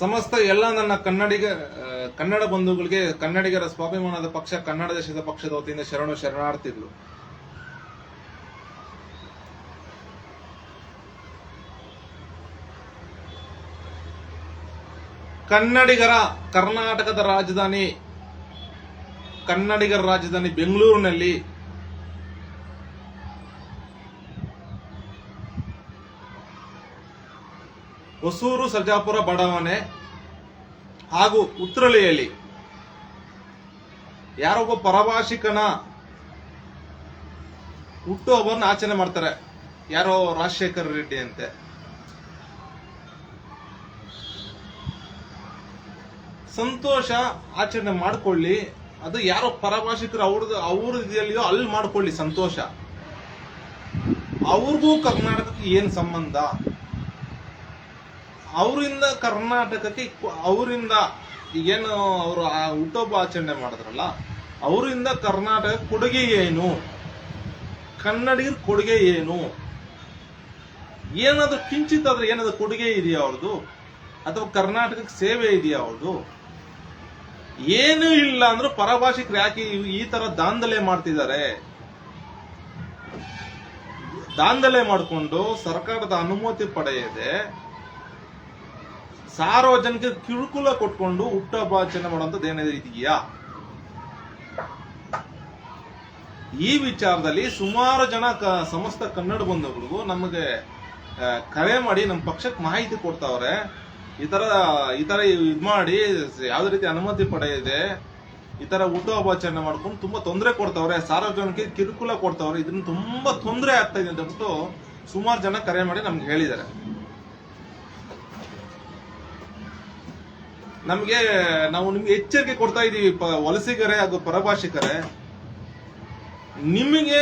ಸಮಸ್ತ ಎಲ್ಲ ನನ್ನ ಕನ್ನಡಿಗ ಕನ್ನಡ ಬಂಧುಗಳಿಗೆ, ಕನ್ನಡಿಗರ ಸ್ವಾಭಿಮಾನದ ಪಕ್ಷ, ಕನ್ನಡ ದೇಶದ ಪಕ್ಷದ ವತಿಯಿಂದ ಶರಣು ಶರಣಾರ್ಥಿಗಳು. ಕನ್ನಡಿಗರ ಕರ್ನಾಟಕದ ರಾಜಧಾನಿ, ಕನ್ನಡಿಗರ ರಾಜಧಾನಿ ಬೆಂಗಳೂರಿನಲ್ಲಿ ಹೊಸೂರು, ಸರ್ಜಾಪುರ, ಬಡಾವಣೆ ಹಾಗೂ ಉತ್ರಳಿಯಲ್ಲಿ ಯಾರೊಬ್ಬ ಪರಭಾಷಿಕನ ಹುಟ್ಟುಹಬ್ಬವನ್ನು ಆಚರಣೆ ಮಾಡ್ತಾರೆ. ಯಾರೋ ರಾಜಶೇಖರ ರೆಡ್ಡಿ ಅಂತೆ. ಸಂತೋಷ ಆಚರಣೆ ಮಾಡ್ಕೊಳ್ಳಿ. ಅದು ಯಾರೋ ಪರಭಾಷಿಕರು ಅವ್ರದ್ದು, ಅವ್ರ ಅಲ್ಲಿ ಮಾಡ್ಕೊಳ್ಳಿ ಸಂತೋಷ. ಅವ್ರಿಗೂ ಕರ್ನಾಟಕಕ್ಕೆ ಏನು ಸಂಬಂಧ? ಅವರಿಂದ ಕರ್ನಾಟಕಕ್ಕೆ ಅವರಿಂದ ಏನು ಅವರು ಆ ಹುಟ್ಟೊಬ್ಬ ಆಚರಣೆ ಮಾಡಿದ್ರಲ್ಲ, ಅವರಿಂದ ಕರ್ನಾಟಕ ಕೊಡುಗೆ ಏನು? ಕನ್ನಡಿಗರ ಕೊಡುಗೆ ಏನು? ಏನಾದ್ರೂ ಕಿಂಚಿತ್ ಆದ್ರೆ ಏನಾದ್ರು ಕೊಡುಗೆ ಇದೆಯಾ ಅವ್ರದ್ದು ಅಥವಾ ಕರ್ನಾಟಕಕ್ಕೆ ಸೇವೆ ಇದೆಯಾ ಅವ್ರದ್ದು ಏನೂ ಇಲ್ಲ ಅಂದ್ರೆ ಪರಭಾಷಿಕರು ಯಾಕೆ ಈ ತರ ದಾಂಧಲೆ ಮಾಡ್ತಿದ್ದಾರೆ? ದಾಂಧಲೆ ಮಾಡಿಕೊಂಡು ಸರ್ಕಾರದ ಅನುಮತಿ ಪಡೆಯದೆ ಸಾರ್ವಜನಿಕ ಕಿರುಕುಳ ಕೊಟ್ಕೊಂಡು ಹುಟ್ಟಹಬ್ಬ ಆಚರಣೆ ಮಾಡುವಂಥದ್ದು ಏನಾದ್ರು ಇದೆಯಾ? ಈ ವಿಚಾರದಲ್ಲಿ ಸುಮಾರು ಜನ ಕ- ಸಮಸ್ತ ಕನ್ನಡ ಬಂಧುಗಳಿಗೂ ನಮಗೆ ಕರೆ ಮಾಡಿ ನಮ್ಮ ಪಕ್ಷಕ್ಕೆ ಮಾಹಿತಿ ಕೊಡ್ತಾವ್ರೆ. ಈ ಥರ ಈ ಥರ ಇದ್ ಮಾಡಿ, ಯಾವುದೇ ರೀತಿ ಅನುಮತಿ ಪಡೆಯದೆ ಈ ಥರ ಹುಟ್ಟುಹಬ್ಬಾಚರಣೆ ಮಾಡ್ಕೊಂಡು ತುಂಬಾ ತೊಂದರೆ ಕೊಡ್ತಾವ್ರೆ, ಸಾರ್ವಜನಿಕ ಕಿರುಕುಳ ಕೊಡ್ತಾವ್ರೆ. ಇದನ್ನ ತುಂಬಾ ತೊಂದರೆ ಆಗ್ತಾ ಇದೆ ಅಂತ ಹೇಳ್ಬಿಟ್ಟು ಸುಮಾರು ಜನ ಕರೆ ಮಾಡಿ ನಮ್ಗೆ ಹೇಳಿದ್ದಾರೆ. ನಮ್ಗೆ, ನಾವು ನಿಮ್ಗೆ ಎಚ್ಚರಿಕೆ ಕೊಡ್ತಾ ಇದೀವಿ ವಲಸಿಗರೇ ಹಾಗೂ ಪರಭಾಷಿಕರೇ. ನಿಮಗೆ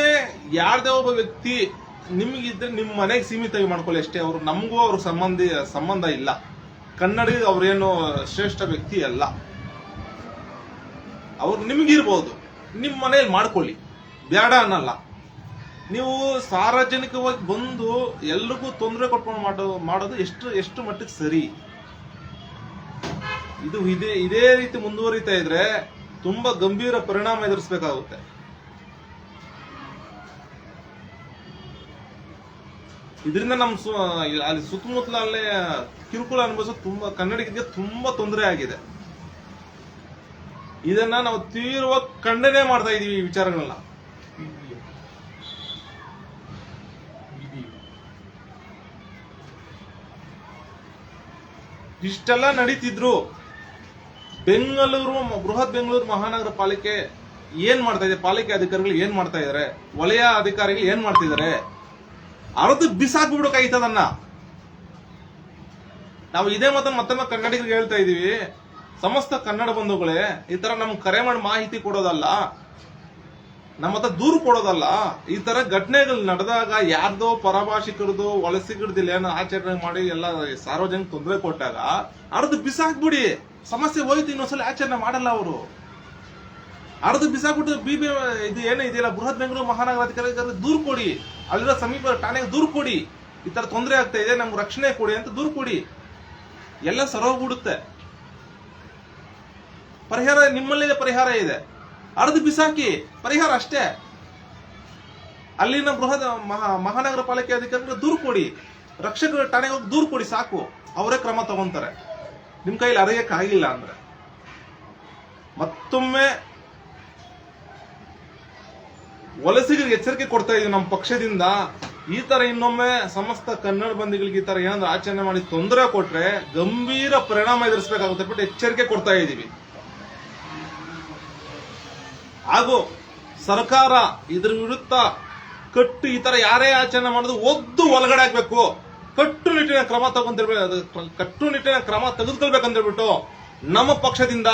ಯಾರ್ದೇ ಒಬ್ಬ ವ್ಯಕ್ತಿ ನಿಮಗಿದ್ರೆ ನಿಮ್ಮ ಮನೆಗೆ ಸೀಮಿತವಾಗಿ ಮಾಡ್ಕೊಳ್ಳಿ ಅಷ್ಟೇ. ಅವರು ನಮಗೂ ಅವ್ರ ಸಂಬಂಧಿ, ಸಂಬಂಧ ಇಲ್ಲ. ಕನ್ನಡಿಗ ಅವ್ರೇನು ಶ್ರೇಷ್ಠ ವ್ಯಕ್ತಿ ಅಲ್ಲ. ಅವ್ರು ನಿಮಗಿರ್ಬೋದು. ನಿಮ್ಮ ಮನೇಲಿ ಮಾಡ್ಕೊಳ್ಳಿ. ಬೇಡ ಅನ್ನಲ್ಲ. ನೀವು ಸಾರ್ವಜನಿಕವಾಗಿ ಬಂದು ಎಲ್ರಿಗೂ ತೊಂದರೆ ಕೊಟ್ಕೊಂಡು ಮಾಡೋ, ಮಾಡೋದು ಎಷ್ಟು ಎಷ್ಟು ಮಟ್ಟಿಗೆ ಸರಿ. ಇದು ಇದೇ ಇದೇ ರೀತಿ ಮುಂದುವರಿತಾ ಇದ್ರೆ ತುಂಬಾ ಗಂಭೀರ ಪರಿಣಾಮ ಎದುರಿಸಬೇಕಾಗುತ್ತೆ. ಇದರಿಂದ ನಮ್ಮ ಅಲ್ಲಿ ಸುತ್ತಮುತ್ತಲ ಅಲ್ಲೇ ಕಿರುಕುಳ ಅನುಭವಿಸೋದು ತುಂಬಾ, ಕನ್ನಡಿಗರಿಗೆ ತುಂಬಾ ತೊಂದರೆ ಆಗಿದೆ. ಇದನ್ನ ನಾವು ತೀವ್ರವಾಗಿ ಖಂಡನೆ ಮಾಡ್ತಾ ಇದೀವಿ ಈ ವಿಚಾರಗಳನ್ನ. ಇಷ್ಟೆಲ್ಲ ನಡೀತಿದ್ರು. ಬೆಂಗಳೂರು ಬೃಹತ್ ಬೆಂಗಳೂರು ಮಹಾನಗರ ಪಾಲಿಕೆ ಏನ್ ಮಾಡ್ತಾ ಇದೆ? ಪಾಲಿಕೆ ಅಧಿಕಾರಿಗಳು ಏನ್ ಮಾಡ್ತಾ ಇದಾರೆ? ವಲಯ ಅಧಿಕಾರಿಗಳು ಏನ್ ಮಾಡ್ತಿದ್ದಾರೆ ಅರ್ಧ ಬಿಸಾಕ್ಬಿಡ್ಬೇಕಾಗಿತ್ತು ಅದನ್ನ ನಾವು ಇದೇ ಮಾತನ್ನ ಮತ್ತೊಮ್ಮೆ ಕನ್ನಡಿಗರಿಗೆ ಹೇಳ್ತಾ ಇದೀವಿ. ಸಮಸ್ತ ಕನ್ನಡ ಬಂಧುಗಳೇ, ಈ ತರ ನಮ್ಗೆ ಕರೆ ಮಾಡಿ ಮಾಹಿತಿ ಕೊಡೋದಲ್ಲ, ನಮ್ಮ ಹತ್ರ ದೂರು ಕೊಡೋದಲ್ಲ, ಈ ತರ ಘಟನೆಗಳು ನಡೆದಾಗ ಯಾರ್ದೋ ಪರಭಾಷಿಕರದು ವಲಸಿಗರದಿಲ್ಲ ಏನೋ ಆಚರಣೆ ಮಾಡಿ ಎಲ್ಲ ಸಾರ್ವಜನಿಕ ತೊಂದರೆ ಕೊಟ್ಟಾಗ ಅರ್ಧ ಬಿಸಾಕ್ಬಿಡಿ. ಸಮಸ್ಯೆ ಹೋಯ್ತು, ಇನ್ನೊಂದ್ಸಲ ಆಚರಣೆ ಮಾಡಲ್ಲ ಅವರು. ಅರ್ಧ ಬಿಸಾಕ್ಬಿಟ್ಟು ಬಿ ಬಿ ಇದು ಏನೇ ಇದೆಯಲ್ಲ, ಬೃಹತ್ ಬೆಂಗಳೂರು ಮಹಾನಗರ ಅಧಿಕಾರಿ ದೂರು ಕೊಡಿ. ಅಲ್ಲಿರೋ ಸಮೀಪ ಠಾಣೆಗೆ ದೂರು ಕೊಡಿ. ಈ ತರ ತೊಂದರೆ ಆಗ್ತಾ ಇದೆ, ನಮ್ಗೆ ರಕ್ಷಣೆ ಕೊಡಿ ಅಂತ ದೂರು ಕೊಡಿ. ಎಲ್ಲ ಸರೋಗ್ಬಿಡುತ್ತೆ ಪರಿಹಾರ ನಿಮ್ಮಲ್ಲಿ ಪರಿಹಾರ ಇದೆ. ಅರ್ಧ ಬಿಸಾಕಿ, ಪರಿಹಾರ ಅಷ್ಟೇ. ಅಲ್ಲಿನ ಬೃಹತ್ ಮಹಾ, ಮಹಾನಗರ ಪಾಲಿಕೆ ಅಧಿಕಾರಿಗಳು ದೂರು ಕೊಡಿ. ರಕ್ಷಕರು ಠಾಣೆಗೆ ಹೋಗಿ ದೂರು ಕೊಡಿ, ಸಾಕು. ಅವರೇ ಕ್ರಮ ತಗೊಂತಾರೆ. ನಿಮ್ ಕೈಲಿ ಅರಿಯಕ್ಕಾಗಿಲ್ಲ ಅಂದ್ರೆ ಮತ್ತೊಮ್ಮೆ ವಲಸಿಗರಿಗೆ ಎಚ್ಚರಿಕೆ ಕೊಡ್ತಾ ಇದೀವಿ ನಮ್ಮ ಪಕ್ಷದಿಂದ. ಈ ತರ ಇನ್ನೊಮ್ಮೆ ಸಮಸ್ತ ಕನ್ನಡ ಬಂದಿಗಳಿಗೆ ಈ ತರ ಏನಾದ್ರು ಆಚರಣೆ ಮಾಡಿ ತೊಂದರೆ ಕೊಟ್ರೆ ಗಂಭೀರ ಪರಿಣಾಮ ಎದುರಿಸಬೇಕಾಗುತ್ತೆ ಬಿಟ್ಟು ಎಚ್ಚರಿಕೆ ಕೊಡ್ತಾ ಇದ್ದೀವಿ. ಹಾಗೂ ಸರ್ಕಾರ ಇದ್ರ ವಿರುದ್ಧ ಕಟ್ಟು ಈ ತರ ಯಾರೇ ಆಚರಣೆ ಮಾಡೋದು ಒದ್ದು ಒಳಗಡೆ ಆಗ್ಬೇಕು. ಕಟ್ಟುನಿಟ್ಟಿನ ಕ್ರಮ ತಗೊಂತಿರ್ಬೇಕು ಕಟ್ಟುನಿಟ್ಟಿನ ಕ್ರಮ ತೆಗೆದುಕೊಳ್ಬೇಕಂತ ಹೇಳ್ಬಿಟ್ಟು ನಮ್ಮ ಪಕ್ಷದಿಂದ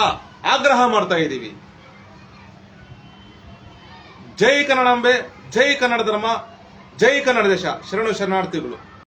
ಆಗ್ರಹ ಮಾಡ್ತಾ ಇದ್ದೀವಿ. ಜೈ ಕನ್ನಡಾಂಬೆ ಜೈ ಕನ್ನಡ ಧರ್ಮ, ಜೈ ಕನ್ನಡ ದೇಶ. ಶರಣು ಶರಣಾರ್ಥಿಗಳು.